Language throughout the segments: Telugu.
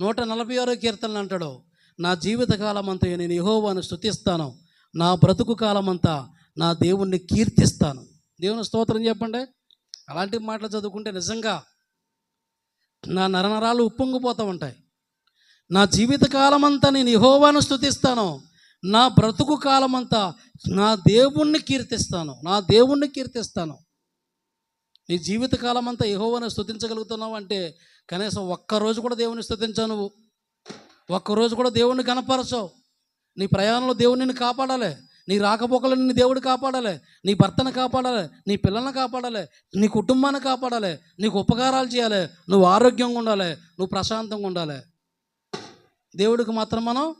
నూట నలభై ఆరో కీర్తనలు అంటాడు. నా జీవిత కాలమంతా నేను యహోవాను స్తుతిస్తాను. నా బ్రతుకు కాలమంతా నా దేవుణ్ణి కీర్తిస్తాను. దేవుని స్తోత్రం చెప్పండి. అలాంటి మాటలు చదువుకుంటే నిజంగా నా నరనరాలు ఉప్పొంగిపోతూ ఉంటాయి. నా జీవిత కాలమంతా నేను యహోవాను స్తుతిస్తాను. నా బ్రతుకు కాలమంతా నా దేవుణ్ణి కీర్తిస్తాను. నా దేవుణ్ణి కీర్తిస్తాను. నీ జీవితకాలం అంతా యహోవని స్థుతించగలుగుతున్నావు అంటే కనీసం ఒక్కరోజు కూడా దేవుని స్థుతించావు నువ్వు. ఒక్కరోజు కూడా దేవుణ్ణి కనపరచవు నీ ప్రయాణంలో దేవుడు నిన్ను కాపాడాలి. నీ రాకపోకలు నిన్ను దేవుడు కాపాడాలి. నీ భర్తను కాపాడాలి. నీ పిల్లల్ని కాపాడాలి. నీ కుటుంబాన్ని కాపాడాలి. నీకు ఉపకారాలు చేయాలి. నువ్వు ఆరోగ్యంగా ఉండాలి. నువ్వు ప్రశాంతంగా ఉండాలి. దేవుడికి మాత్రం మనం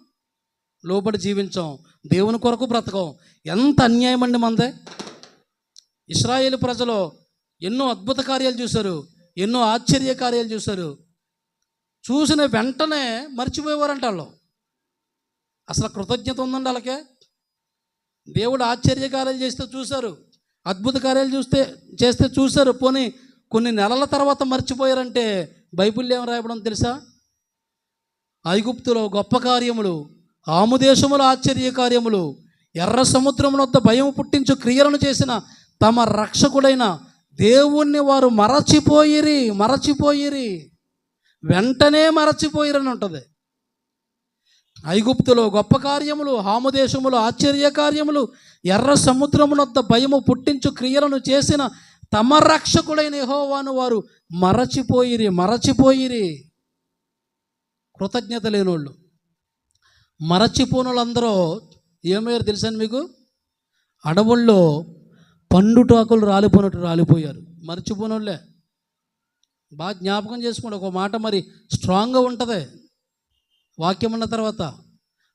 లోబడి జీవించాం. దేవుని కొరకు బ్రతకం. ఎంత అన్యాయం అండి మనదే ఇస్రాయేల్ ప్రజలు ఎన్నో అద్భుత కార్యాలు చూశారు ఎన్నో ఆశ్చర్య కార్యాలు చూశారు. చూసిన వెంటనే మర్చిపోయేవారంట వాళ్ళు అసలు కృతజ్ఞత ఉందండి వాళ్ళకే? దేవుడు ఆశ్చర్య కార్యాలు చేస్తే చూశారు అద్భుత కార్యాలు చూస్తే చేస్తే చూశారు పోనీ కొన్ని నెలల తర్వాత మర్చిపోయారంటే బైబిల్లో ఏం రాయబడం తెలుసా? ఐగుప్తులో గొప్ప కార్యములు ఆముదేశములు ఆశ్చర్య కార్యములు ఎర్ర సముద్రమునొద్ద భయం పుట్టించు క్రియలను చేసిన తమ రక్షకుడైన దేవుణ్ణి వారు మరచిపోయిరి మరచిపోయిరి. వెంటనే మరచిపోయిరని ఉంటుంది. ఐగుప్తులో గొప్ప కార్యములు హాముదేశములు ఆశ్చర్య కార్యములు ఎర్ర సముద్రమునొద్ద భయము పుట్టించు క్రియలను చేసిన తమ రక్షకుడైన యహోవాను వారు మరచిపోయిరి మరచిపోయిరి. కృతజ్ఞత లేనోళ్ళు. మరచిపోనులందరూ ఏమయ్యారు తెలుసని మీకు? అడవుల్లో పండుటాకులు రాలిపోయినట్టు రాలిపోయారు. మర్చిపోనోళ్ళే. బాగా జ్ఞాపకం చేసుకోండి. ఒక మాట మరి స్ట్రాంగ్గా ఉంటుంది. వాక్యం ఉన్న తర్వాత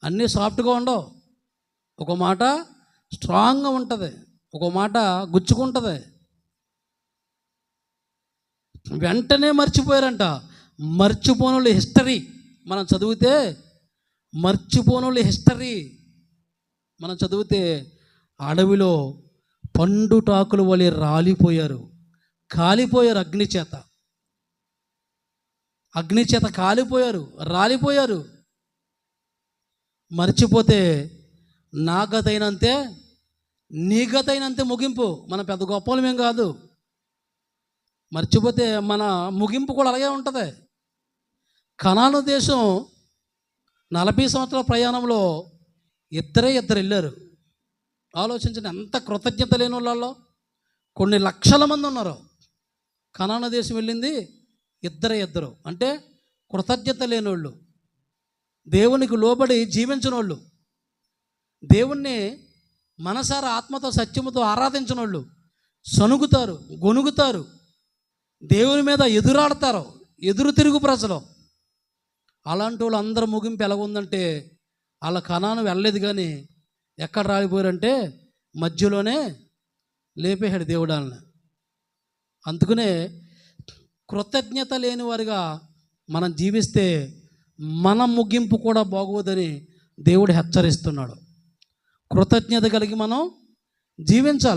అన్నీ సాఫ్ట్గా ఉండవు. ఒక మాట స్ట్రాంగ్గా ఉంటుంది. ఒక మాట గుచ్చుకుంటుంది. వెంటనే మర్చిపోయారంట. మర్చిపోనుల హిస్టరీ మనం చదివితే మర్చిపోనుల హిస్టరీ మనం చదివితే అడవిలో పండుటాకుల వలె రాలిపోయారు. కాలిపోయారు అగ్నిచేత. అగ్నిచేత కాలిపోయారు రాలిపోయారు. మర్చిపోతే నా గతైనంతే నీ గతైనంతే ముగింపు. మన పెద్ద గొప్పలమేం కాదు. మర్చిపోతే మన ముగింపు కూడా అలాగే ఉంటుంది. కనాను దేశం నలభై సంవత్సరాల ప్రయాణంలో ఇద్దరే ఇద్దరు వెళ్ళారు. ఆలోచించండి ఎంత కృతజ్ఞత లేని వాళ్ళలో? కొన్ని లక్షల మంది ఉన్నారు. కనాన దేశం వెళ్ళింది ఇద్దరే ఇద్దరు. అంటే కృతజ్ఞత లేనోళ్ళు దేవునికి లోబడి జీవించిన వాళ్ళు దేవుణ్ణి మనసారా ఆత్మతో సత్యముతో ఆరాధించిన వాళ్ళు సనుగుతారు గొనుగుతారు దేవుని మీద ఎదురాడతారు ఎదురు తిరుగు ప్రజలు. అలాంటి వాళ్ళు అందరూ ముగింపు ఎలాగుందంటే వాళ్ళ కణాను వెళ్ళలేదు కానీ ఎక్కడ రాలిపోయారంటే మధ్యలోనే లేపేశాడు దేవుడు వాళ్ళని. అందుకనే కృతజ్ఞత లేని వారిగా మనం జీవిస్తే మన ముగింపు కూడా బాగోదని దేవుడు హెచ్చరిస్తున్నాడు. కృతజ్ఞత కలిగి మనం జీవించాలి.